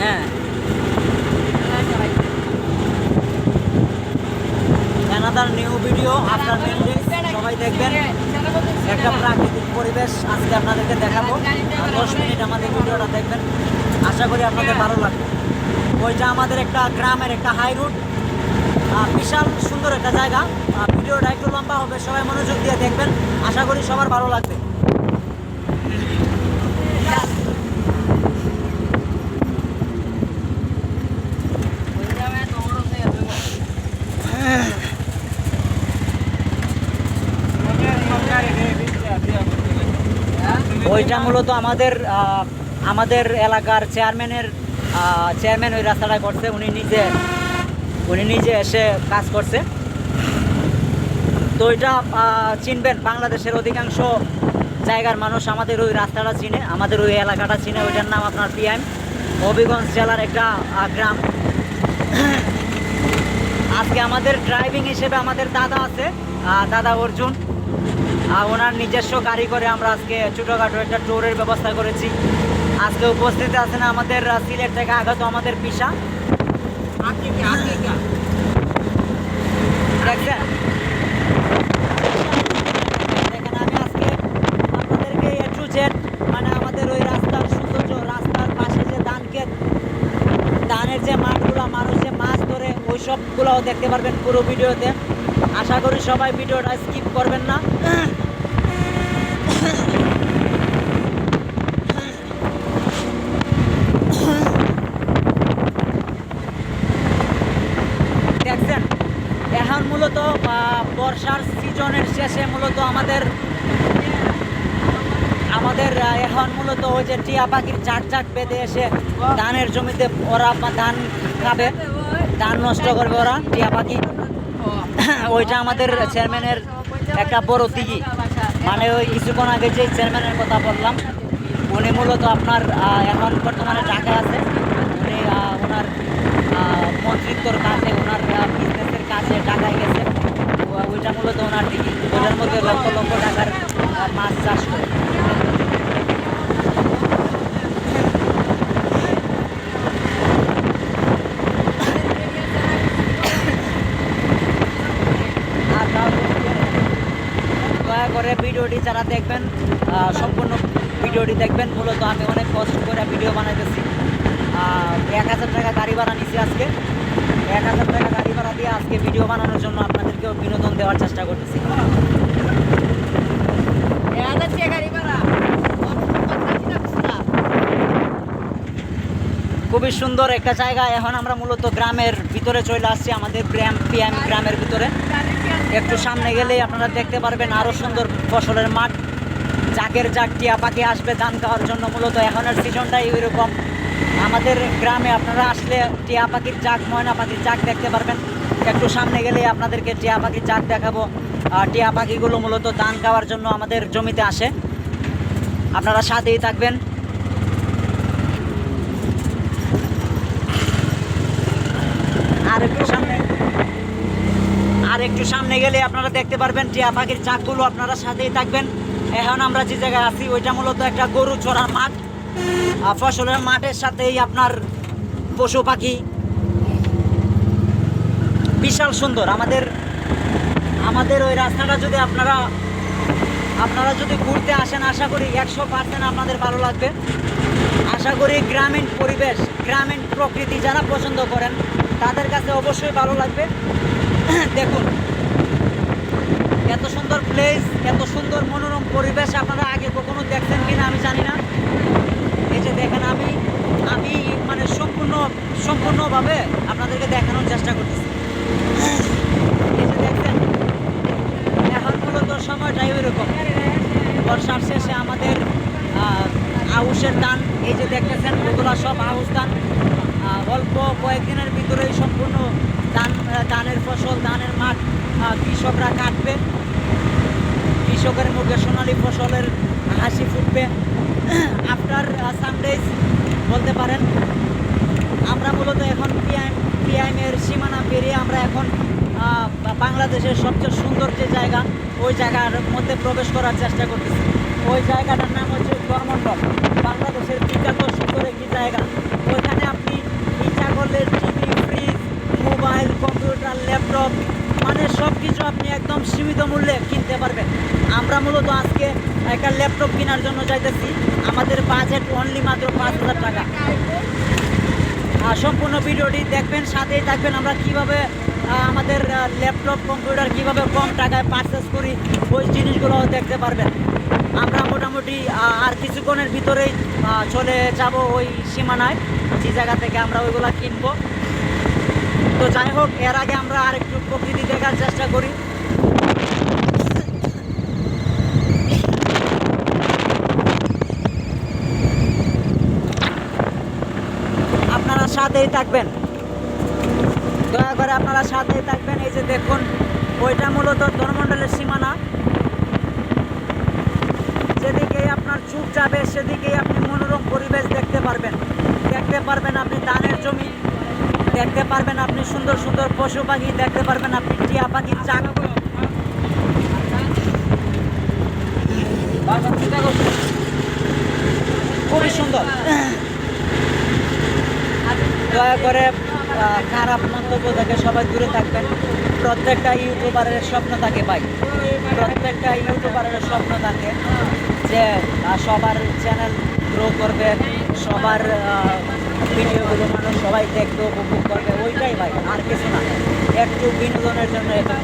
হ্যাঁ। Another new video mainly সবাই দেখবেন। একটা প্রাকৃতিক পরিবেশ আজকে আপনাদেরকে দেখাবো। দশ মিনিট আমাদের ভিডিওটা দেখবেন। আশা করি আপনাদের ভালো লাগবে। ওইটা আমাদের একটা গ্রামের একটা হাই রুট বিশাল সুন্দর একটা জায়গা। ভিডিওটা একটু লম্বা হবে, সবাই মনোযোগ দিয়ে দেখবেন। আশা করি সবার ভালো লাগবে। ওইটা মূলত আমাদের আমাদের এলাকার চেয়ারম্যানের চেয়ারম্যান ওই রাস্তাটা করছে, উনি নিজে উনি নিজে এসে কাজ করছে। তো ওইটা চিনবেন, বাংলাদেশের অধিকাংশ জায়গার মানুষ আমাদের ওই রাস্তাটা চিনে, আমাদের ওই এলাকাটা চিনে, ওইটার নাম আপনার পিএম। হবিগঞ্জ জেলার একটা গ্রাম। আজকে আমাদের ড্রাইভিং হিসেবে আমাদের দাদা আছে দাদা অর্জুন। ওনার নিজস্ব গাড়ি করে আমরা আজকে ছোটোখাটো একটা ট্যুরের ব্যবস্থা করেছি। আজকে উপস্থিত আছেন আমাদের সিলেট থেকে আগত আমাদের পিসা। দেখছেন? মানে আমাদের ওই রাস্তার সৌন্দর্য রাস্তার পাশে যে ধান ক্ষেত ধানের যে মাঠগুলো মানুষ যে মাছ ধরে ওই সবগুলোও দেখতে পারবেন পুরো ভিডিওতে। আশা করি সবাই ভিডিওটা স্কিপ করবেন না। দেখছেন, এখন মূলত বর্ষার সিজনের শেষে মূলত আমাদের আমাদের এখন মূলত ওই যে টিয়া পাখির চাক চাক বেঁধে এসে ধানের জমিতে ওরা ধান খাবে। ধান নষ্ট করবে ওরা, টিয়া পাখি। ওইটা আমাদের চেয়ারম্যানের একটা বড় দিঘি। মানে ওই কিছুক্ষণ আগে যে চেয়ারম্যানের কথা বললাম, উনি মূলত আপনার এখন বর্তমানে ঢাকায় আছে। উনি ওনার মন্ত্রিত্বর কাছে ওনার বিজনেসের কাছে ঢাকায় গেছে। ওইটা মূলত ওনার দিঘি। ওটার মধ্যে লক্ষ লক্ষ টাকার আহ, মাছ চাষ করে আর তাও দয়া করে ভিডিওটি যারা দেখবেন সম্পূর্ণ ভিডিওটি দেখবেন মূলত আমি অনেক কষ্ট করে ভিডিও বানাইতেছি। এক হাজার টাকা গাড়ি ভাড়া নিছি আজকে। এক হাজার টাকা গাড়ি ভাড়া দিয়ে আজকে ভিডিও বানানোর জন্য আপনাদেরকেও বিনোদন দেওয়ার চেষ্টা করতেছি। খুবই সুন্দর একটা জায়গা। এখন আমরা মূলত গ্রামের ভিতরে চলে আসছি আমাদের গ্রাম পিএম গ্রামের ভিতরে। একটু সামনে গেলেই আপনারা দেখতে পারবেন আরও সুন্দর ফসলের মাঠ। জাকের জাক টিয়া পাখি আসবে ধান খাওয়ার জন্য মূলত, এখনের সিজনটাই ওইরকম। আমাদের গ্রামে আপনারা আসলে টিয়া পাখির জাক ময়না পাখির জাক দেখতে পারবেন। একটু সামনে গেলেই আপনাদেরকে টিয়া পাখির জাক দেখাবো। টিয়া পাখিগুলো মূলত ধান খাওয়ার জন্য আমাদের জমিতে আসে। আপনারা সাথেই থাকবেন। আর একটু সামনে আর একটু সামনে গেলে আপনারা দেখতে পারবেন টিয়া পাখির চাকগুলো আপনারা সাথেই থাকবেন। এখন আমরা যে জায়গায় আছি, ওইটা মূলত একটা গরু চড়ার মাঠ। ফসলের মাঠের সাথেই আপনার পশু পাখি। বিশাল সুন্দর। আমাদের আমাদের ওই রাস্তাটা যদি আপনারা আপনারা যদি ঘুরতে আসেন, আশা করি একশো পার্সেন্ট আপনাদের ভালো লাগবে। আশা করি গ্রামীণ পরিবেশ, গ্রামীণ প্রকৃতি যারা পছন্দ করেন, তাদের কাছে অবশ্যই ভালো লাগবে। দেখুন এত সুন্দর প্লেস এত সুন্দর মনোরম পরিবেশ আপনারা আগে কখনো দেখছেন কিনা আমি জানি না। এই যে দেখেন আমি আমি মানে সম্পূর্ণ সম্পূর্ণভাবে আপনাদেরকে দেখানোর চেষ্টা করতেছি। এই যে দেখছেন এখন মূলত সময়টাই ওই রকম বর্ষার শেষে আমাদের আউশের ধান এই যে দেখতেছেন ওগুলো সব আউশ আহ, অল্প কয়েকদিনের ভিতরেই সম্পূর্ণ ধান ধানের ফসল, ধানের মাঠ কৃষকরা কাটবে। কৃষকের মুখে সোনালি ফসলের হাসি ফুটবে। আফটার সানডেজ বলতে পারেন, আমরা মূলত এখন পিআইএম পিআইএমের সীমানা পেরিয়ে আমরা এখন বাংলাদেশের সবচেয়ে সুন্দর যে জায়গা, ওই জায়গার মধ্যে প্রবেশ করার চেষ্টা করতেছি। ওই জায়গাটার নাম হচ্ছে করমণ্ডল বাংলাদেশের বিখ্যাত সুন্দর একটি জায়গা? ওইখানে আপনি ল্যাপটপ সব কিছু আপনি একদম সীমিত মূল্যে কিনতে পারবেন। আমরা মূলত আজকে একটা ল্যাপটপ কেনার জন্য যাইতেছি। আমাদের বাজেট অনলি মাত্র পাঁচ হাজার টাকা। সম্পূর্ণ ভিডিওটি দেখবেন, সাথেই থাকবেন। আমরা কীভাবে আমাদের ল্যাপটপ, কম্পিউটার কীভাবে কম টাকায় পারচেস করি, ওই জিনিসগুলো দেখতে পারবেন। আমরা মোটামুটি আর কিছুক্ষণের ভিতরেই চলে যাব ওই সীমানায়। যে জায়গা থেকে আমরা ওইগুলো কিনবো। তো যাই হোক, এর আগে আমরা আরেকটু প্রকৃতি দেখার চেষ্টা করি। আপনারা সাথেই থাকবেন। দয়া করে আপনারা সাথেই থাকবেন। এই যে দেখুন, ওইটা মূলত ধর্মমণ্ডলের সীমানা। যেদিকেই আপনার চুপ যাবে, সেদিকেই আপনি মনোরম পরিবেশ দেখতে পারবেন। দেখতে পারবেন আপনি ধানের জমি দেখতে পারবেন আপনি সুন্দর সুন্দর পশু পাখি, দেখতে পারবেন আপনি টিয়া পাখি, চাক। খুবই সুন্দর। দয়া করে খারাপ মন্তব্য থেকে সবাই দূরে থাকবেন। প্রত্যেকটা ইউটিউবারের স্বপ্ন থাকে ভাই। প্রত্যেকটা ইউটিউবারের স্বপ্ন থাকে যে সবার চ্যানেল গ্রো করবে, সবার ভিডিওগুলো মানুষ সবাই দেখবে, উপভোগ করবে, ওইটাই ভাই, আর কিছু না। একটু বিনোদনের জন্য একটু